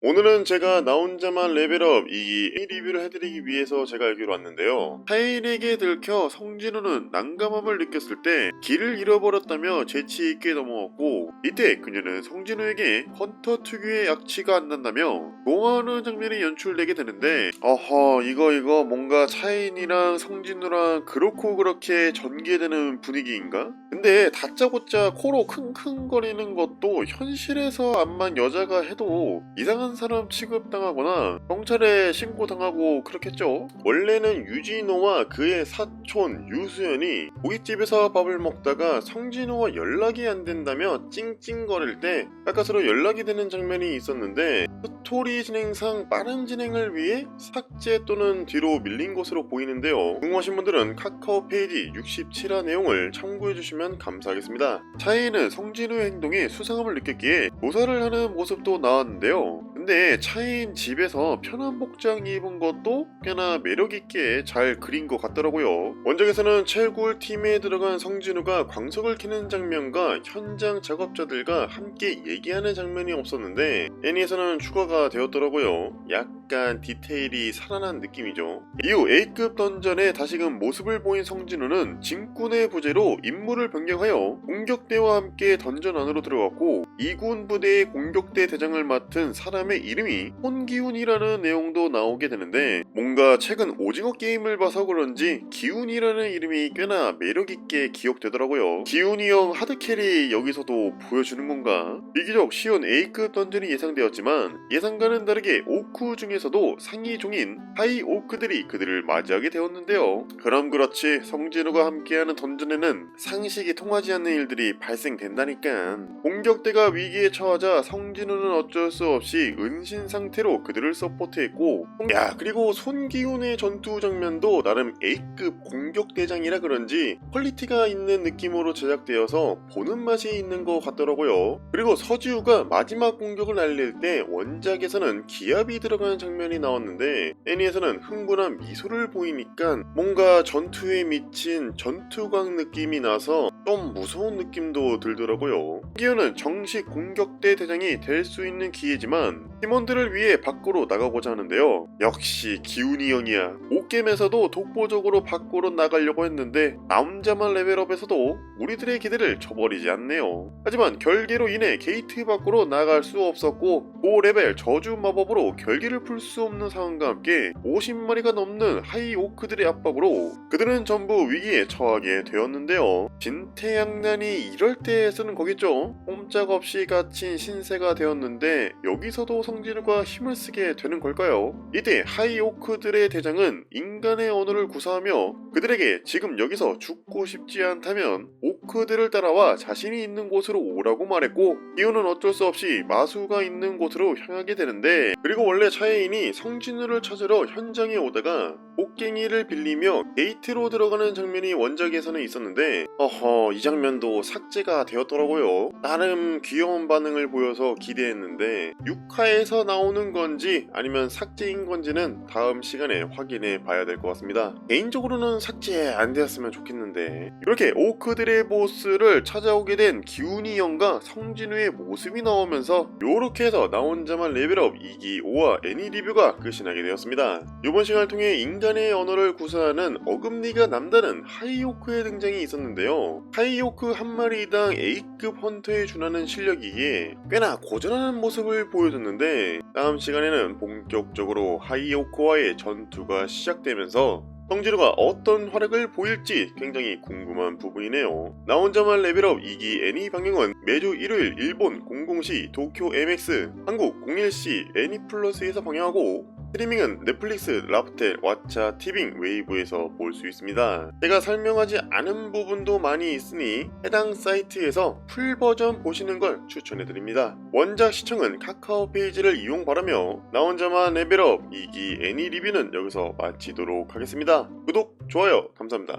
오늘은 제가 나 혼자만 레벨업 이 리뷰를 해드리기 위해서 제가 여기로 왔는데요. 타인에게 들켜 성진우는 난감함을 느꼈을 때 길을 잃어버렸다며 재치있게 넘어왔고 이때 그녀는 성진우에게 헌터 특유의 약치가 안 난다며 좋아하는 장면이 연출되게 되는데 어허 이거 이거 뭔가 차인이랑 성진우랑 그렇고 그렇게 전개되는 분위기인가? 근데 다짜고짜 코로 킁킁거리는 것도 현실에서 암만 여자가 해도 이상한 사람 취급당하거나 경찰에 신고당하고 그렇겠죠. 원래는 유진호와 그의 사촌 유수연이 고깃집에서 밥을 먹다가 성진호와 연락이 안 된다며 찡찡거릴 때 가까스로 연락이 되는 장면이 있었는데 스토리 진행상 빠른 진행을 위해 삭제 또는 뒤로 밀린 것으로 보이는데요. 궁금하신 분들은 카카오 페이지 67화 내용을 참고해 주시면 감사하겠습니다. 차이는 성진우의 행동에 수상함을 느꼈기에 조사를 하는 모습도 나왔는데요. 근데 차인 집에서 편한 복장 입은 것도 꽤나 매력있게 잘 그린 것 같더라고요. 원작에서는 채굴 팀에 들어간 성진우가 광석을 캐는 장면과 현장 작업자들과 함께 얘기하는 장면이 없었는데 애니에서는 추가가 되었더라고요. 약 간 디테일이 살아난 느낌이죠. 이후 A급 던전에 다시금 모습을 보인 성진우는 짐꾼의 부재로 임무를 변경하여 공격대와 함께 던전 안으로 들어갔고 2군 부대의 공격대 대장을 맡은 사람의 이름이 손기훈이라는 내용도 나오게 되는데 뭔가 최근 오징어 게임을 봐서 그런지 기훈이라는 이름이 꽤나 매력있게 기억되더라고요. 기훈이 형 하드캐리 여기서도 보여주는 건가? 비교적 쉬운 A급 던전이 예상되었지만 예상과는 다르게 오크 중에 서도 상위 종인 하이 오크들이 그들을 맞이하게 되었는데요. 그럼 그렇지 성진우가 함께하는 던전에는 상식이 통하지 않는 일들이 발생된다니까. 공격대가 위기에 처하자 성진우는 어쩔 수 없이 은신 상태로 그들을 서포트했고 야 그리고 손기훈의 전투 장면도 나름 A급 공격대장이라 그런지 퀄리티가 있는 느낌으로 제작되어서 보는 맛이 있는 것 같더라고요. 그리고 서지우가 마지막 공격을 날릴 때 원작에서는 기압이 들어가는 장면 이 나왔는데 애니에서는 흥분한 미소를 보이니까 뭔가 전투에 미친 전투광 느낌이 나서 좀 무서운 느낌도 들더라고요. 기어는 정식 공격대 대장이 될 수 있는 기회지만 팀원들을 위해 밖으로 나가고자 하는데요. 역시 기훈이 형이야. 옷겜에서도 독보적으로 밖으로 나가려고 했는데 남자만 레벨업에서도 우리들의 기대를 저버리지 않네요. 하지만 결계로 인해 게이트 밖으로 나갈 수 없었고 고레벨 저주 마법으로 결계를 풀 수 없는 상황과 함께 50마리가 넘는 하이 오크들의 압박으로 그들은 전부 위기에 처하게 되었는데요. 진 태양난이 이럴 때 쓰는 거겠죠. 꼼짝없이 갇힌 신세가 되었는데 여기서도 성진우가 힘을 쓰게 되는 걸까요? 이때 하이 오크들의 대장은 인간의 언어를 구사하며 그들에게 지금 여기서 죽고 싶지 않다면 오크들을 따라와 자신이 있는 곳으로 오라고 말했고 기우는 어쩔 수 없이 마수가 있는 곳으로 향하게 되는데 그리고 원래 차이인이 성진우를 찾으러 현장에 오다가 옷갱이를 빌리며 게이트로 들어가는 장면이 원작에서는 있었는데 어허 이 장면도 삭제가 되었더라고요. 나름 귀여운 반응을 보여서 기대했는데 6화에서 나오는 건지 아니면 삭제인 건지는 다음 시간에 확인해 봐야 될 것 같습니다. 개인적으로는 삭제 안 되었으면 좋겠는데. 이렇게 오크들의 보스를 찾아오게 된 기훈이 형과 성진우의 모습이 나오면서 요렇게 해서 나 혼자만 레벨업 2기 5화 애니 리뷰가 끝이 나게 되었습니다. 이번 시간을 통해 인간의 언어를 구사하는 어금니가 남다른 하이오크의 등장이 있었는데요 하이오크 한 마리당 A급 헌터에 준하는 실력이기에 꽤나 고전하는 모습을 보여줬는데 다음 시간에는 본격적으로 하이오크와의 전투가 시작되면서 성진우가 어떤 활약을 보일지 굉장히 궁금한 부분이네요. 나 혼자만 레벨업 2기 애니 방영은 매주 일요일 일본 00시 도쿄 MX, 한국 01시 애니플러스에서 방영하고 스트리밍은 넷플릭스, 라프텔, 왓챠, 티빙, 웨이브에서 볼 수 있습니다. 제가 설명하지 않은 부분도 많이 있으니 해당 사이트에서 풀 버전 보시는 걸 추천해드립니다. 원작 시청은 카카오 페이지를 이용 바라며 나 혼자만 레벨업 2기 애니 리뷰는 여기서 마치도록 하겠습니다. 구독, 좋아요 감사합니다.